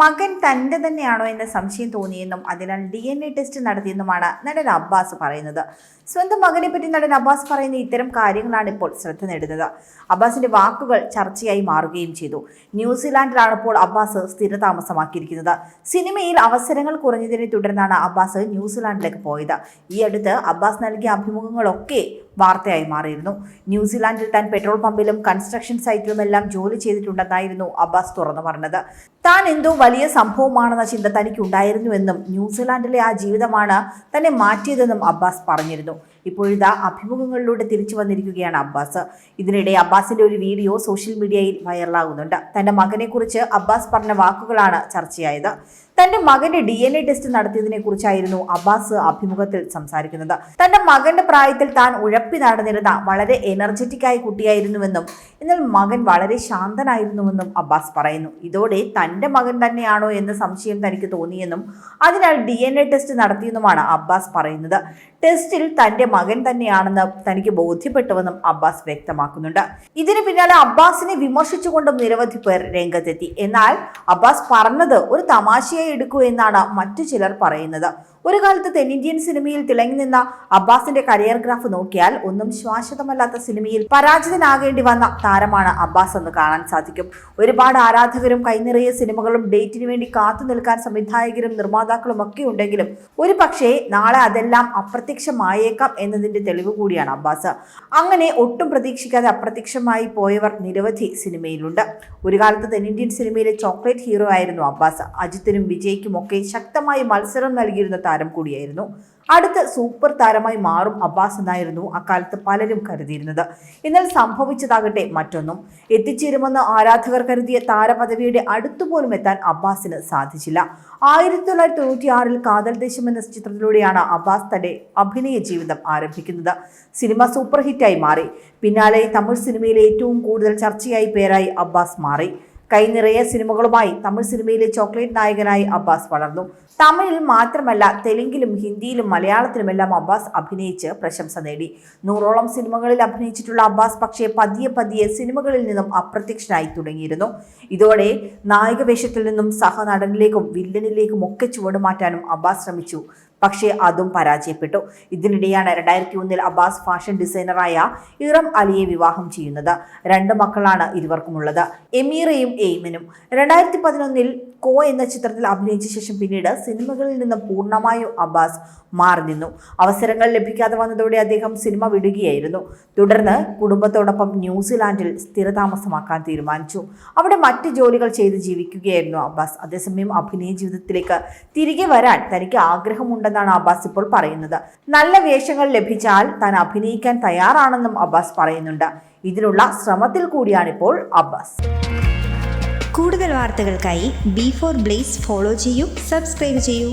മകൻ തന്റെ തന്നെയാണോ എന്ന സംശയം തോന്നിയെന്നും അതിനാൽ ഡി എൻ എ ടെസ്റ്റ് നടത്തിയെന്നുമാണ് നടൻ അബ്ബാസ് പറയുന്നത്. സ്വന്തം മകനെ പറ്റി നടൻ അബ്ബാസ് പറയുന്ന ഇത്തരം കാര്യങ്ങളാണ് ഇപ്പോൾ ശ്രദ്ധ നേടുന്നത്. അബ്ബാസിന്റെ വാക്കുകൾ ചർച്ചയായി മാറുകയും ചെയ്തു. ന്യൂസിലാൻഡിലാണ് ഇപ്പോൾ അബ്ബാസ് സ്ഥിരതാമസമാക്കിയിരിക്കുന്നത്. സിനിമയിൽ അവസരങ്ങൾ കുറഞ്ഞതിനെ തുടർന്നാണ് അബ്ബാസ് ന്യൂസിലാൻഡിലേക്ക് പോയത്. ഈ അടുത്ത് അബ്ബാസ് നൽകിയ അഭിമുഖങ്ങളൊക്കെ വാർത്തയായി മാറിയിരുന്നു. ന്യൂസിലാൻഡിൽ താൻ പെട്രോൾ പമ്പിലും കൺസ്ട്രക്ഷൻ സൈറ്റിലുമെല്ലാം ജോലി ചെയ്തിട്ടുണ്ടെന്നായിരുന്നു അബ്ബാസ് തുറന്നു പറഞ്ഞത്. താൻ എന്തോ വലിയ സംഭവമാണെന്ന ചിന്ത തനിക്കുണ്ടായിരുന്നുവെന്നും ന്യൂസിലാൻഡിലെ ആ ജീവിതമാണ് തന്നെ മാറ്റിയതെന്നും അബ്ബാസ് പറഞ്ഞിരുന്നു. ഇപ്പോഴിതാ അഭിമുഖങ്ങളിലൂടെ തിരിച്ചു വന്നിരിക്കുകയാണ് അബ്ബാസ്. ഇതിനിടെ അബ്ബാസിന്റെ ഒരു വീഡിയോ സോഷ്യൽ മീഡിയയിൽ വൈറലാകുന്നുണ്ട്. തന്റെ മകനെ കുറിച്ച് അബ്ബാസ് പറഞ്ഞ വാക്കുകളാണ് ചർച്ചയായത്. തന്റെ മകന്റെ ഡി എൻ എ ടെസ്റ്റ് നടത്തിയതിനെ കുറിച്ചായിരുന്നു അബ്ബാസ് അഭിമുഖത്തിൽ സംസാരിക്കുന്നത്. തന്റെ മകന്റെ പ്രായത്തിൽ താൻ ഉഴപ്പി നടന്നിരുന്ന വളരെ എനർജറ്റിക് ആയ കുട്ടിയായിരുന്നുവെന്നും എന്നാൽ മകൻ വളരെ ശാന്തനായിരുന്നുവെന്നും അബ്ബാസ് പറയുന്നു. ഇതോടെ തന്റെ മകൻ തന്നെയാണോ എന്ന സംശയം തനിക്ക് തോന്നിയെന്നും അതിനാൽ ഡി എൻ എ ടെസ്റ്റ് നടത്തിയെന്നുമാണ് അബ്ബാസ് പറയുന്നത്. ടെസ്റ്റിൽ തന്റെ മകൻ തന്നെയാണെന്ന് തനിക്ക് ബോധ്യപ്പെട്ടുവെന്നും അബ്ബാസ് വ്യക്തമാക്കുന്നുണ്ട്. ഇതിന് പിന്നാലെ അബ്ബാസിനെ വിമർശിച്ചുകൊണ്ടും നിരവധി പേർ രംഗത്തെത്തി. എന്നാൽ അബ്ബാസ് പറഞ്ഞത് ഒരു തമാശയായി എടുക്കൂ എന്നാണ് മറ്റു ചിലർ പറയുന്നത്. ഒരു കാലത്ത് തെന്നിന്ത്യൻ സിനിമയിൽ തിളങ്ങി നിന്ന അബ്ബാസിന്റെ കരിയർ ഗ്രാഫ് നോക്കിയാൽ ഒന്നും ശാശ്വതമല്ലാത്ത സിനിമയിൽ പരാജിതനാകേണ്ടി വന്ന താരമാണ് അബ്ബാസ് എന്ന് കാണാൻ സാധിക്കും. ഒരുപാട് ആരാധകരും കൈനിറയ സിനിമകളും ഡേറ്റിന് വേണ്ടി കാത്തു നിൽക്കാൻ സംവിധായകരും നിർമ്മാതാക്കളും ഒക്കെ ഉണ്ടെങ്കിലും ഒരു പക്ഷേ നാളെ അതെല്ലാം അപ്രത്യക്ഷമായേക്കാം എന്നതിന്റെ തെളിവ് കൂടിയാണ് അബ്ബാസ്. അങ്ങനെ ഒട്ടും പ്രതീക്ഷിക്കാതെ അപ്രത്യക്ഷമായി പോയവർ നിരവധി സിനിമയിലുണ്ട്. ഒരു കാലത്ത് തെന്നിന്ത്യൻ സിനിമയിലെ ചോക്ലേറ്റ് ഹീറോ ആയിരുന്നു അബ്ബാസ്. അജിത്തിനും വിജയ്ക്കും ഒക്കെ ശക്തമായി മത്സരം നൽകിയിരുന്ന താരം കൂടിയായിരുന്നു. അടുത്ത സൂപ്പർ താരമായി മാറും അബ്ബാസ് എന്നായിരുന്നു അക്കാലത്ത് പലരും കരുതിയിരുന്നത്. എന്നാൽ സംഭവിച്ചതാകട്ടെ മറ്റൊന്നും. എത്തിച്ചേരുമെന്ന് ആരാധകർ കരുതിയ താരപദവിയുടെ അടുത്തുപോലും എത്താൻ അബ്ബാസിന് സാധിച്ചില്ല. ആയിരത്തി തൊള്ളായിരത്തി തൊണ്ണൂറ്റി ആറിൽ കാതൽ ദേശം എന്ന ചിത്രത്തിലൂടെയാണ് അബ്ബാസ് തന്റെ അഭിനയ ജീവിതം ആരംഭിക്കുന്നത്. സിനിമ സൂപ്പർ ഹിറ്റായി മാറി. പിന്നാലെ തമിഴ് സിനിമയിലെ ഏറ്റവും കൂടുതൽ ചർച്ചയായി പേരായി അബ്ബാസ് മാറി. കൈനിറയ സിനിമകളുമായി തമിഴ് സിനിമയിലെ ചോക്ലേറ്റ് നായകനായി അബ്ബാസ് വളർന്നു. തമിഴിൽ മാത്രമല്ല തെലുങ്കിലും ഹിന്ദിയിലും മലയാളത്തിലുമെല്ലാം അബ്ബാസ് അഭിനയിച്ച് പ്രശംസ നേടി. നൂറോളം സിനിമകളിൽ അഭിനയിച്ചിട്ടുള്ള അബ്ബാസ് പക്ഷേ പതിയെ പതിയെ സിനിമകളിൽ നിന്നും അപ്രത്യക്ഷനായി തുടങ്ങിയിരുന്നു. ഇതോടെ നായക വേഷത്തിൽ നിന്നും സഹനടനിലേക്കും വില്ലനിലേക്കും ഒക്കെ ചുവടുമാറ്റാനും അബ്ബാസ് ശ്രമിച്ചു. പക്ഷേ അതും പരാജയപ്പെട്ടു. ഇതിനിടെയാണ് രണ്ടായിരത്തി ഒന്നിൽ അബ്ബാസ് ഫാഷൻ ഡിസൈനറായ ഇറം അലിയെ വിവാഹം ചെയ്യുന്നത്. രണ്ട് മക്കളാണ് ഇരുവർക്കുമുള്ളത്. എമീറയും എയ്മനും. രണ്ടായിരത്തി പതിനൊന്നിൽ കോ എന്ന ചിത്രത്തിൽ അഭിനയിച്ച ശേഷം പിന്നീട് സിനിമകളിൽ നിന്ന് പൂർണമായും അബ്ബാസ് മാറി നിന്നു. അവസരങ്ങൾ ലഭിക്കാതെ വന്നതോടെ അദ്ദേഹം സിനിമ വിടുകയായിരുന്നു. തുടർന്ന് കുടുംബത്തോടൊപ്പം ന്യൂസിലാൻഡിൽ സ്ഥിരതാമസമാക്കാൻ തീരുമാനിച്ചു. അവിടെ മറ്റ് ജോലികൾ ചെയ്ത് ജീവിക്കുകയായിരുന്നു അബ്ബാസ്. അതേസമയം അഭിനയ ജീവിതത്തിലേക്ക് തിരികെ വരാൻ തനിക്ക് ആഗ്രഹമുണ്ടെന്നാണ് അബ്ബാസ് ഇപ്പോൾ പറയുന്നത്. നല്ല വേഷങ്ങൾ ലഭിച്ചാൽ താൻ അഭിനയിക്കാൻ തയ്യാറാണെന്നും അബ്ബാസ് പറയുന്നുണ്ട്. ഇതിനുള്ള ശ്രമത്തിൽ കൂടിയാണ് ഇപ്പോൾ അബ്ബാസ്. കൂടുതൽ വാർത്തകൾക്കായി ബി ഫോർ ബ്ലേസ് ഫോളോ ചെയ്യൂ സബ്സ്ക്രൈബ് ചെയ്യൂ.